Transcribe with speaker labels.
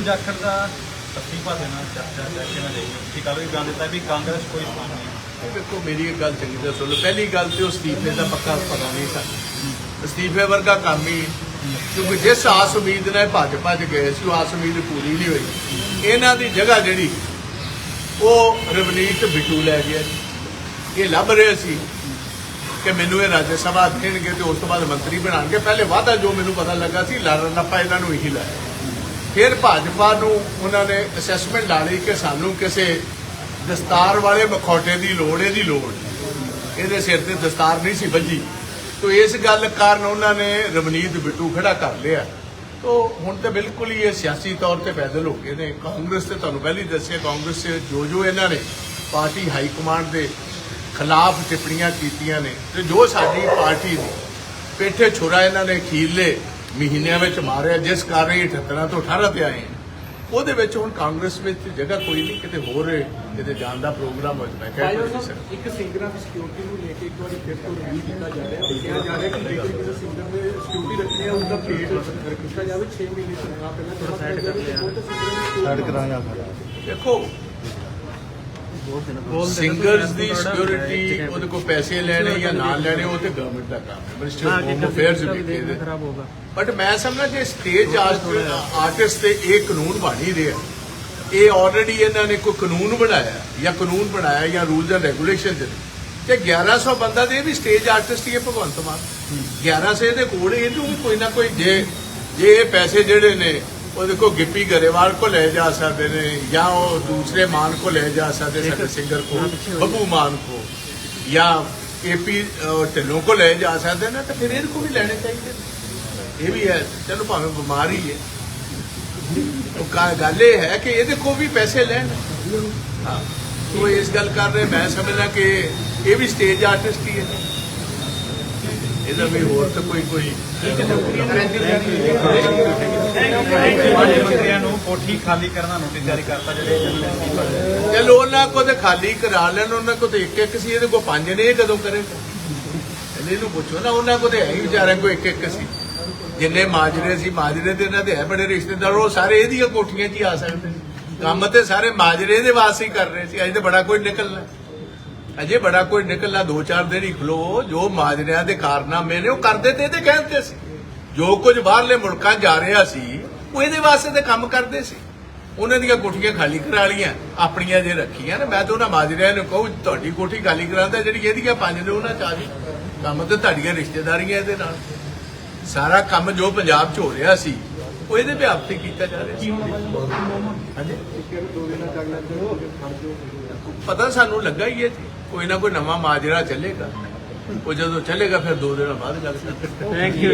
Speaker 1: ਮੋਦੀ ਜਾਖੜ ਦਾ ਅਸਤੀਫਾ ਦੇਣਾ ਚਰਚਾ ਚਰਚਾ ਨਾਲ ਜਾਈਏ ਕਿ ਕੱਲ ਵੀ ਬਿਆਨ ਦਿੱਤਾ ਵੀ ਕਾਂਗਰਸ ਕੋਈ ਸਥਾਨ ਨਹੀਂ
Speaker 2: ਇਹ ਵੇਖੋ, ਮੇਰੀ ਇੱਕ ਗੱਲ ਚੰਗੀ ਤਰ੍ਹਾਂ ਸੁਣ ਲਓ। ਪਹਿਲੀ ਗੱਲ ਤੇ ਉਹ ਅਸਤੀਫੇ ਦਾ ਪੱਕਾ ਪਤਾ ਨਹੀਂ ਸਾਨੂੰ ਅਸਤੀਫੇ ਵਰਗਾ ਕੰਮ ਹੀ ਕਿਉਂਕਿ ਜਿਸ ਆਸ ਉਮੀਦ ਨਾਲ ਇਹ ਭੱਜ ਭੱਜ ਗਏ ਸੀ, ਉਹ ਆਸ ਉਮੀਦ ਪੂਰੀ ਨਹੀਂ ਹੋਈ। ਇਹਨਾਂ ਦੀ ਜਗ੍ਹਾ ਜਿਹੜੀ, ਉਹ ਰਵਨੀਤ ਬਿੱਟੂ ਲੈ ਗਿਆ ਇਹ ਲੱਭ ਰਹੇ ਸੀ ਕਿ ਮੈਨੂੰ ਇਹ ਰਾਜ ਸਭਾ ਦੇਣਗੇ ਤੇ ਉਸ ਤੋਂ ਬਾਅਦ ਮੰਤਰੀ ਬਣਾਉਣਗੇ। ਪਹਿਲੇ ਵਾਅਦਾ ਜੋ ਮੈਨੂੰ ਪਤਾ ਲੱਗਾ ਸੀ, ਲੜਨ ਨੱਪਾ ਇਹਨਾਂ ਨੂੰ ਇਹੀ ਲਾਇਆ। ਫਿਰ ਭਾਜਪਾ ਨੂੰ ਉਹਨਾਂ ਨੇ ਅਸੈਸਮੈਂਟ ਲਾ ਲਈ ਕਿ ਸਾਨੂੰ ਕਿਸੇ ਦਸਤਾਰ ਵਾਲੇ ਮਖੌਟੇ ਦੀ ਲੋੜ, ਇਹਦੀ ਲੋੜ। ਇਹਦੇ ਸਿਰ ਤੇ ਦਸਤਾਰ ਨਹੀਂ ਸੀ ਵੱਜੀ। ਤੋ ਇਸ ਗੱਲ ਕਾਰਨ ਉਹਨਾਂ ਨੇ ਰਵਨੀਤ ਬਿੱਟੂ ਖੜਾ ਕਰ ਲਿਆ। ਤੋ ਹੁਣ ਤੇ ਬਿਲਕੁਲ ਹੀ ਇਹ ਸਿਆਸੀ ਤੌਰ ਤੇ ਪੈਦਲ ਹੋ ਗਏ ਨੇ। ਕਾਂਗਰਸ ਤੇ ਤੁਹਾਨੂੰ ਪਹਿਲੀ ਦੱਸਿਆ, ਕਾਂਗਰਸ 'ਚ ਜੋ ਜੋ ਇਹਨਾਂ ਨੇ ਪਾਰਟੀ ਹਾਈ ਕਮਾਂਡ ਦੇ ਖਿਲਾਫ ਟਿੱਪਣੀਆਂ ਕੀਤੀਆਂ ਨੇ ਤੇ ਜੋ ਸਾਡੀ ਪਾਰਟੀ ਨੇ ਪੇਠੇ ਛੁਰਾ ਇਹਨਾਂ ਨੇ ਅਖੀਰਲੇ ਮਹੀਨਿਆਂ ਵਿੱਚ ਮਾਰਿਆ ਜਿਸ ਕਾਰਨ ਇਹ 78 ਤੋਂ 18 ਤੇ ਆਏ। ਉਹਦੇ ਵਿੱਚ ਹੁਣ ਕਾਂਗਰਸ ਵਿੱਚ ਜਗ੍ਹਾ ਕੋਈ ਨਹੀਂ ਕਿਤੇ ਹੋਰ ਕਿਤੇ ਜਾਣ ਦਾ ਪ੍ਰੋਗਰਾਮ ਹੋਇਆ। ਮੈਂ ਕਿਹਾ ਸਰ।
Speaker 3: ਇੱਕ ਸਿੰਗਰਾਂ ਦੀ ਸਿਕਿਉਰਿਟੀ ਨੂੰ ਲੈ ਕੇ ਇੱਕ ਵਾਰੀ ਫਿਰ ਤੋਂ ਰਿਵਿਊ ਕੀਤਾ ਜਾ ਰਿਹਾ ਹੈ ਕਿਹਾ ਜਾ ਰਿਹਾ ਕਿ ਜੇਕਰ ਕਿਸੇ ਸਿੰਗਰ ਨੇ ਸਿਕਿਉਰਿਟੀ ਰੱਖਣੀ ਹੈ ਉਹਦਾ ਪੇਡ ਕੀਤਾ ਜਾਵੇ 6 ਮਹੀਨੇ ਤਨਖਾਹ ਪਹਿਲਾਂ। ਕਰ ਜਾਵੇ ਉਹ ਤਾਂ ਸਿੰਗਰਾਂ ਦੀ security
Speaker 2: ਦੇਖੋ ਸਿੰਗਰਸ ਦੀ ਸਿਕਿਉਰਿਟੀ ਉਹਦੇ ਕੋਲ ਪੈਸੇ ਲੈਣੇ ਜਾਂ ਨਾ ਲੈਣੇ ਉਹ ਤੇ ਗਵਰਨਮੈਂਟ ਦਾ ਕੰਮ ਹੈ। ਮਿਨਿਸਟਰ ਹੋਮ ਅਫੇਅਰਸ ਵੀ ਖਰਾਬ ਹੋਗਾ ਬਟ ਮੈਂ ਸਮਝਦਾ ਜੇ ਸਟੇਜ ਆਰਟਿਸਟ ਤੇ ਇਹ ਕਾਨੂੰਨ ਬਣ ਰਿਹਾ ਇਹ ਆਲਰੇਡੀ ਇਹਨਾਂ ਨੇ ਕੋਈ ਕਾਨੂੰਨ ਬਣਾਇਆ ਜਾਂ ਕਾਨੂੰਨ ਬਣਾਇਆ ਜਾਂ ਰੂਲਸ ਐਂਡ ਰੈਗੂਲੇਸ਼ਨ ਦੇ। ਤੇ 1100 ਬੰਦਾ ਦੇ ਵੀ ਸਟੇਜ ਆਰਟਿਸਟ ਹੀ ਹੈ ਭਗਵੰਤ ਮਾਨ। 1100 ਇਹਦੇ ਕੋਲ ਇਹਨੂੰ ਕੋਈ ਨਾ ਕੋਈ ਜੇ ਜੇ ਇਹ ਪੈਸੇ ਜਿਹੜੇ ਨੇ ਉਹ ਦੇਖੋ ਗਿੱਪੀ ਗਰੇਵਾਲ ਕੋ ਲੈ ਜਾ ਸਕਦੇ ਨੇ ਜਾਂ ਉਹ ਦੂਸਰੇ ਮਾਨ ਕੋ ਲੈ ਜਾ ਸਕਦੇ ਸਾਡੇ ਸਿੰਗਰ ਕੋ ਬੱਬੂ ਮਾਨ ਕੋ ਜਾਂ ਏਪੀ ਢਿੱਲੋਂ ਕੋ ਲੈ ਜਾ ਸਕਦੇ ਨੇ ਤਾਂ ਫਿਰ ਇਹਦੇ ਕੋ ਵੀ ਲੈਣੇ ਚਾਹੀਦੇ ਨੇ। ਇਹ ਵੀ ਹੈ ਚਲੋ ਭਾਵੇਂ ਬਿਮਾਰੀ ਹੈ ਉਹ ਕਾ ਗੱਲ ਇਹ ਹੈ ਕਿ ਇਹਦੇ ਕੋ ਵੀ ਪੈਸੇ ਲੈਣ। ਹਾਂ ਉਹ ਇਸ ਗੱਲ ਕਰ ਰਹੇ ਮੈਂ ਸਮਝਦਾ ਕਿ ਇਹ ਵੀ ਸਟੇਜ ਆਰਟਿਸਟ ਹੀ ਹੈ। ਇਹਦਾ ਵੀ ਹੋਰ ਤਾਂ ਕੋਈ ਕੋਈ
Speaker 1: ਮਾਜੀ ਮੰਤਰੀਆਂ ਨੂੰ ਕੋਠੀ ਖਾਲੀ ਕਰਨ ਦਾ ਨੋਟਿਸ ਜਾਰੀ ਕਰਤਾ ਜਿਹੜੇ ਅਸਤੀਫਾ ਦੇ ਰਹੇ।
Speaker 2: ਚਲੋ ਉਹਨਾਂ ਕੋ ਤੇ ਖਾਲੀ ਕਰਾ ਲੈਣ ਉਹਨਾਂ ਕੋ ਤੇ ਇੱਕ ਇੱਕ ਸੀ ਇਹਦੇ ਕੋ ਪੰਜ ਨੇ ਇਹ ਕਦੋਂ ਕਰੇਗਾ ਇਹਨੂੰ ਪੁੱਛੋ ਨਾ ਉਹਨਾਂ ਕੋ ਤੇ ਹੈ ਹੀ ਵਿਚਾਰਿਆਂ ਕੋ ਇੱਕ ਇੱਕ ਸੀ ਜਿੰਨੇ ਮਾਜਰੇ ਸੀ ਮਾਜਰੇ ਦੇ ਇਹਨਾਂ ਦੇ ਹੈ ਬੜੇ ਰਿਸ਼ਤੇਦਾਰ ਉਹ ਸਾਰੇ ਇਹਦੀਆਂ ਕੋਠੀਆਂ 'ਚ ਹੀ ਆ ਸਕਦੇ। ਕੰਮ ਤੇ ਸਾਰੇ ਮਾਜਰੇ ਦੇ ਵਾਸਤੇ ਹੀ ਕਰ ਰਹੇ ਸੀ ਅਜੇ ਤੇ ਬੜਾ ਕੋਈ ਨਿਕਲਣਾ ਅਜੇ ਬੜਾ ਕੋਈ ਨਿਕਲਣਾ ਦੋ ਚਾਰ ਦਿਨ ਹੀ ਖਲੋ, ਜੋ ਮਾਜਰਿਆਂ ਦੇ ਕਾਰਨਾਮੇ ਨੇ, ਉਹ ਕਰਦੇ ਤੇ ਇਹਦੇ ਕਹਿੰਦੇ ਸੀ। ਜੋ ਕੁਝ ਬਾਹਰਲੇ ਮੁਲਕਾਂ 'ਚ ਜਾ ਰਿਹਾ ਸੀ, ਉਹ ਇਹਦੇ ਵਾਸਤੇ ਤੇ ਕੰਮ ਕਰਦੇ ਸੀ। ਉਹਨਾਂ ਦੀਆਂ ਕੋਠੀਆਂ ਖਾਲੀ ਕਰਾ ਲੀਆਂ ਆਪਣੀਆਂ ਜੇ ਰੱਖੀਆਂ ਨਾ, ਮੈਂ ਤਾਂ ਉਹਨਾਂ ਮਾਜਰਿਆਂ ਨੂੰ ਕਹੂੰ, ਤੁਹਾਡੀ ਕੋਠੀ ਖਾਲੀ ਕਰਾਉਂਦਾ ਜਿਹੜੀ ਇਹਦੀਆਂ ਪੰਜ ਨੇ, ਉਹਨਾਂ ਚ ਕੰਮ ਤੇ ਤੁਹਾਡੀਆਂ ਰਿਸ਼ਤੇਦਾਰੀਆਂ ਇਹਦੇ ਨਾਲ। ਸਾਰਾ ਕੰਮ ਜੋ ਪੰਜਾਬ 'ਚ ਹੋ ਰਿਹਾ ਸੀ ਉਹ ਇਹਦੇ ਵਿਆਪ ਤੇ ਕੀਤਾ ਜਾ ਰਿਹਾ। ਸੀ ਪਤਾ ਸਾਨੂੰ ਲੱਗਾ ਹੀ ਹੈ ਜੀ, ਕੋਈ ਨਾ ਕੋਈ ਨਵਾਂ ਮਾਜਰਾ ਚੱਲੇਗਾ। ਉਹ ਜਦੋਂ ਚੱਲੇਗਾ, ਫਿਰ ਦੋ ਦਿਨਾਂ ਬਾਅਦ ਗੱਲ ਕਰਾਂਗੇ
Speaker 1: Thank you